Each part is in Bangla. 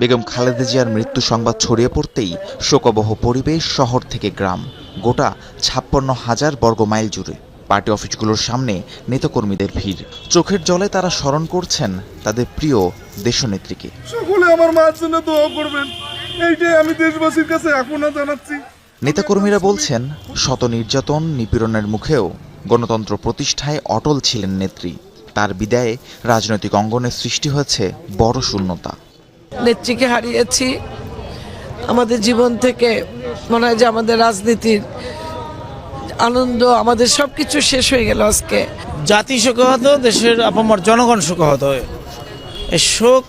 বেগম খালেদা জিয়ার মৃত্যু সংবাদ ছড়িয়ে পড়তেই শোকবহ পরিবেশ শহর থেকে গ্রাম। গোটা ছাপ্পান্ন হাজার বর্গ মাইল জুড়ে। পার্টি অফিসগুলোর সামনে নেতাকর্মীদের ভিড়। চোখের জলে তারা স্মরণ করছেন তাদের প্রিয় দেশনেত্রীকে। সকলে আমার মার জন্য দোয়া করবেন। এইটাই আমি দেশবাসীর কাছে এখনও জানাচ্ছি। নেতাকর্মীরা বলছেন শত নির্যাতন নিপীড়নের মুখেও গণতন্ত্র প্রতিষ্ঠায় অটল ছিলেন নেত্রী। তার বিদায়ে রাজনৈতিক অঙ্গনে সৃষ্টি হয়েছে বড় শূন্যতা। নেত্রীকে হারিয়েছি। আমাদের জীবন থেকে মনে হয় যে আমাদের রাজনীতির আনন্দ আমাদের সব কিছু শেষ হয়ে গেল আজকে। জাতি শোকাহত দেশের আপামর জনগণ শোকাহত। এই শোক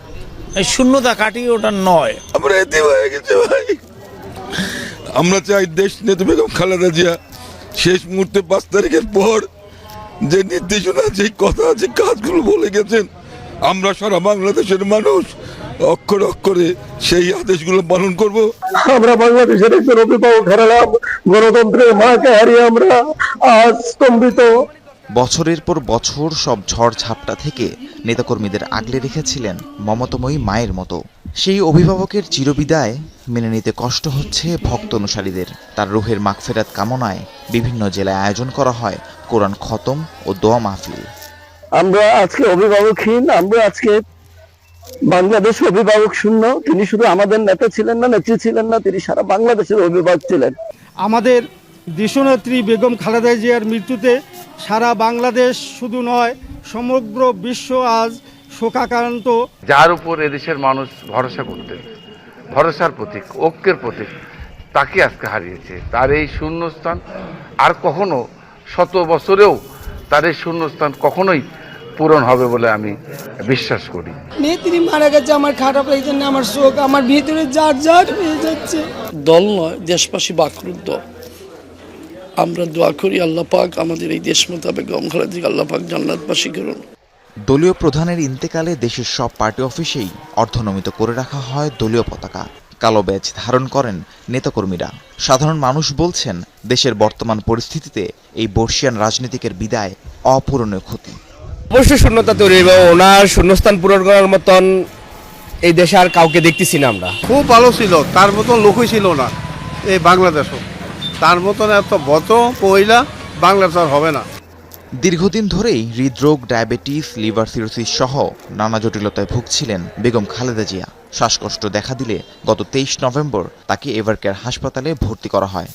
এই শূন্যতা কাটিয়ে ওটা নয়। আমরা এতে হয়ে গেছে ভাই। আমরা চাই দেশ নেতা বেগম খালেদা জিয়া শেষ মুহূর্তে পাঁচ তারিখের পর যে নির্দেশনা যে কথা যে কাজগুলো বলে গেছেন আমরা সারা বাংলাদেশের মানুষ অক্ষর অক্ষরে সেই আদেশগুলো পালন করব। আমরা বাংলাদেশের একজন অভিভাবক হারালাম গণতন্ত্রের মাকে হারিয়ে আমরা আজ স্তম্ভিত। বছরের পর বছর সব ঝড় ঝাপটা থেকে নেতাকর্মীদের আগলে রেখেছিলেন মমতাময়ী মায়ের মতো। সেই অভিভাবকের চিরবিদায় মেনে নিতে কষ্ট হচ্ছে ভক্ত অনুসারীদের। তার রুহের মাগফেরাত কামনায় বিভিন্ন জেলায় আয়োজন করা হয় কোরআন খতম ও দোয়া মাহফিল। আমরা আজকে অভিভাবকহীন আমরা আজকে বাংলাদেশ অভিভাবক শূন্য। তিনি শুধু আমাদের নেতা ছিলেন না নেত্রী ছিলেন না তিনি সারা বাংলাদেশের অভিভাবক ছিলেন। আমাদের দেশনেত্রী বেগম খালেদা জিয়ার মৃত্যুতে সারা বাংলাদেশ শুধু নয় সমগ্র বিশ্ব আজ শোকাক্রান্ত। যার উপর এদেশের মানুষ ভরসা করতেন ভরসার প্রতীক ঐক্যের প্রতীক তাকে আজকে হারিয়েছে। তার এই শূন্যস্থান আর কখনো শত বছরেও তার এই শূন্যস্থান কখনোই পূরণ হবে বলে আমি বিশ্বাস করি। নেত্রী মারা গেছে আমার খারাপ লাগছে না আমার শোক আমার ভিতরে যার যার হয়ে যাচ্ছে। দল নয় দেশবাসী বাকরুদ্ধ আমরা দোয়া করি আল্লাহ পাক আমাদের এই দেশ মোতাবেক গম খালেদি আল্লাহ পাক জান্নাতবাসী করুন। দলীয় প্রধানের ইন্তেকালে দেশের সব পার্টি অফিসেই অর্ধনমিত করে রাখা হয় দলীয় পতাকা। কালো ব্যাজ ধারণ করেন নেতাকর্মীরা। সাধারণ মানুষ বলছেন দেশের বর্তমান পরিস্থিতিতে এই বর্ষিয়ান রাজনীতিকের বিদায় অপূরণীয় ক্ষতি। অবশ্যই শূন্যতা তৈরি এবং ওনার শূন্যস্থান পূরণ করার মতন এই দেশে আর কাউকে দেখতেছি না আমরা। খুব ভালো ছিল তার মতন লোকই ছিল না এই বাংলাদেশও। তার মতন এত বত পয়লা বাংলাদেশ আর হবে না। দীর্ঘদিন ধরেই হৃদরোগ ডায়াবেটিস লিভার সিরোসিস সহ নানা জটিলতায় ভুগছিলেন বেগম খালেদা জিয়া। শ্বাসকষ্ট দেখা দিলে গত তেইশ নভেম্বর তাকে এভারকেয়ার হাসপাতালে ভর্তি করা হয়।